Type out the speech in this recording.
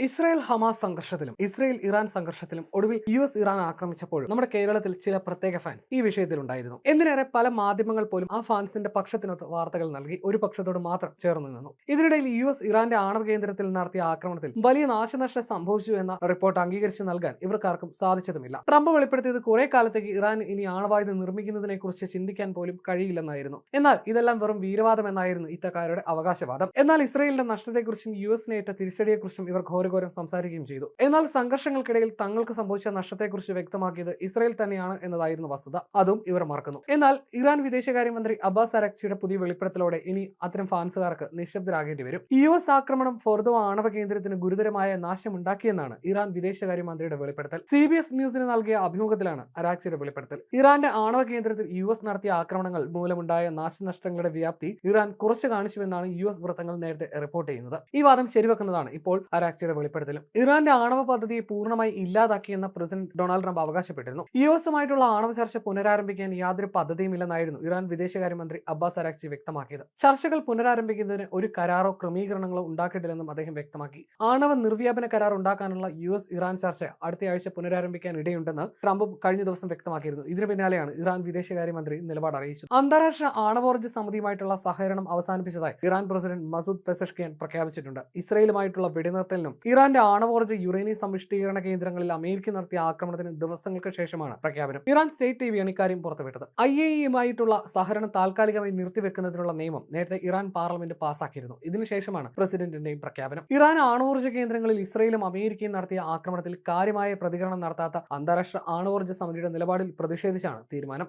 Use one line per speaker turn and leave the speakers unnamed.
Israel Hamas സംഘർഷത്തിലും Israel Iran സംഘർഷത്തിലും ഒടുവിൽ യു എസ് ഇറാൻ ആക്രമിച്ചപ്പോഴും നമ്മുടെ കേരളത്തിൽ ചില പ്രത്യേക ഫാൻസ് ഈ വിഷയത്തിൽ ഉണ്ടായിരുന്നു. എന്തിനേറെ പല മാധ്യമങ്ങൾ പോലും ആ ഫാൻസിന്റെ പക്ഷത്തിനൊത്ത് വാർത്തകൾ നൽകി ഒരു പക്ഷത്തോട് മാത്രം ചേർന്ന് നിന്നു. ഇതിനിടയിൽ യു എസ് ഇറാന്റെ ആണവ കേന്ദ്രത്തിൽ നടത്തിയ ആക്രമണത്തിൽ വലിയ നാശനഷ്ടം സംഭവിച്ചു എന്ന റിപ്പോർട്ട് അംഗീകരിച്ച് നൽകാൻ ഇവർക്കാർക്കും സാധിച്ചതുമില്ല. ട്രംപ് വെളിപ്പെടുത്തിയത് കുറെ കാലത്തേക്ക് ഇറാൻ ഇനി ആണവായുധം നിർമ്മിക്കുന്നതിനെ കുറിച്ച് ചിന്തിക്കാൻ പോലും കഴിയില്ലെന്നായിരുന്നു. എന്നാൽ ഇതെല്ലാം വെറും വീരവാദം എന്നായിരുന്നു ഇത്തക്കാരുടെ അവകാശവാദം. എന്നാൽ ഇസ്രായേലിന്റെ നഷ്ടത്തെക്കുറിച്ചും യു എസിനേറ്റ തിരിച്ചടിയെക്കുറിച്ചും ഇവർ ഘോരഘോരം സംസാരിക്കുകയും ചെയ്തു. എന്നാൽ സംഘർഷങ്ങൾക്കിടയിൽ തങ്ങൾക്ക് സംഭവിച്ച നഷ്ടത്തെക്കുറിച്ച് വ്യക്തമാക്കിയത് ഇസ്രയേൽ തന്നെയാണ് എന്നതായിരുന്നു വസ്തുത. അതും ഇവർ മറക്കുന്നു. എന്നാൽ ഇറാൻ വിദേശകാര്യമന്ത്രി അബ്ബാസ് അരക്ചിയുടെ പുതിയ വെളിപ്പെടുത്തലോടെ ഇനി അത്തരം ഫാൻസുകാർക്ക് നിശബ്ദരാകേണ്ടി വരും. യു എസ് ആക്രമണം ഫോർദോ ആണവ കേന്ദ്രത്തിന് ഗുരുതരമായ നാശമുണ്ടാക്കിയെന്നാണ് ഇറാൻ വിദേശകാര്യമന്ത്രിയുടെ വെളിപ്പെടുത്തൽ. സി ബി എസ് ന്യൂസിന് നൽകിയ അഭിമുഖത്തിലാണ് അരാക്ചിയുടെ വെളിപ്പെടുത്തൽ. ഇറാന്റെ ആണവ കേന്ദ്രത്തിൽ യു എസ് നടത്തിയ ആക്രമണങ്ങൾ മൂലമുണ്ടായ നാശനഷ്ടങ്ങളുടെ വ്യാപ്തി ഇറാൻ കുറച്ചു കാണിച്ചുവെന്നാണ് യു എസ് വൃത്തങ്ങൾ നേരത്തെ റിപ്പോർട്ട് ചെയ്യുന്നത്. ഈ വാദം ശരിവെക്കുന്നതാണ് ഇപ്പോൾ അരാക്ചിയുടെ വെളിപ്പെടുത്തലും. ഇറാന്റെ ആണവ പദ്ധതിയെ പൂർണമായി ഇല്ലാതാക്കിയെന്ന പ്രസിഡന്റ് ഡൊണാൾഡ് ട്രംപ് അവകാശപ്പെട്ടിരുന്നു. യു എസുമായിട്ടുള്ള ആണവ ചർച്ച പുനരാരംഭിക്കാൻ യാതൊരു പദ്ധതിയുമില്ലെന്നായിരുന്നു ഇറാൻ വിദേശകാര്യമന്ത്രി അബ്ബാസ് അരാക്ചി വ്യക്തമാക്കിയത്. ചർച്ചകൾ പുനരാരംഭിക്കുന്നതിന് ഒരു കരാറോ ക്രമീകരണങ്ങളോ ഉണ്ടാക്കിയിട്ടില്ലെന്നും അദ്ദേഹം വ്യക്തമാക്കി. ആണവ നിർവ്യാപന കരാർ ഉണ്ടാക്കാനുള്ള യു എസ് ഇറാൻ ചർച്ച അടുത്തയാഴ്ച പുനരാരംഭിക്കാൻ ഇടയുണ്ടെന്ന് ട്രംപ് കഴിഞ്ഞ ദിവസം വ്യക്തമാക്കിയിരുന്നു. ഇതിനു പിന്നാലെയാണ് ഇറാൻ വിദേശകാര്യമന്ത്രി നിലപാട് അറിയിച്ചത്. അന്താരാഷ്ട്ര ആണവോർജ സമിതിയുമായിട്ടുള്ള സഹകരണം അവസാനിപ്പിച്ചതായി ഇറാൻ പ്രസിഡന്റ് മസൂദ് പെസഷ്കിയൻ പ്രഖ്യാപിച്ചിട്ടുണ്ട്. ഇസ്രയേലുമായിട്ടുള്ള വെടിനിർത്തലിനും ഇറാന്റെ ആണവോർജ യുറേനിയം സമ്പുഷ്ടീകരണ കേന്ദ്രങ്ങളിൽ അമേരിക്ക നടത്തിയ ആക്രമണത്തിന് ദിവസങ്ങൾക്ക് ശേഷമാണ് പ്രഖ്യാപനം. ഇറാൻ സ്റ്റേറ്റ് ടിവിയാണ് ഇക്കാര്യം പുറത്തുവിട്ടത്. ഐ എ ഇയുമായിട്ടുള്ള സഹകരണം താൽക്കാലികമായി നിർത്തിവെക്കുന്നതിനുള്ള നിയമം നേരത്തെ ഇറാൻ പാർലമെന്റ് പാസാക്കിയിരുന്നു. ഇതിനുശേഷമാണ് പ്രസിഡന്റിന്റെയും പ്രഖ്യാപനം. ഇറാൻ ആണവോർജ കേന്ദ്രങ്ങളിൽ ഇസ്രയേലും അമേരിക്കയും നടത്തിയ ആക്രമണത്തിൽ കാര്യമായ പ്രതികരണം നടത്താത്ത അന്താരാഷ്ട്ര ആണവോർജ സമിതിയുടെ നിലപാടിൽ പ്രതിഷേധിച്ചാണ് തീരുമാനം.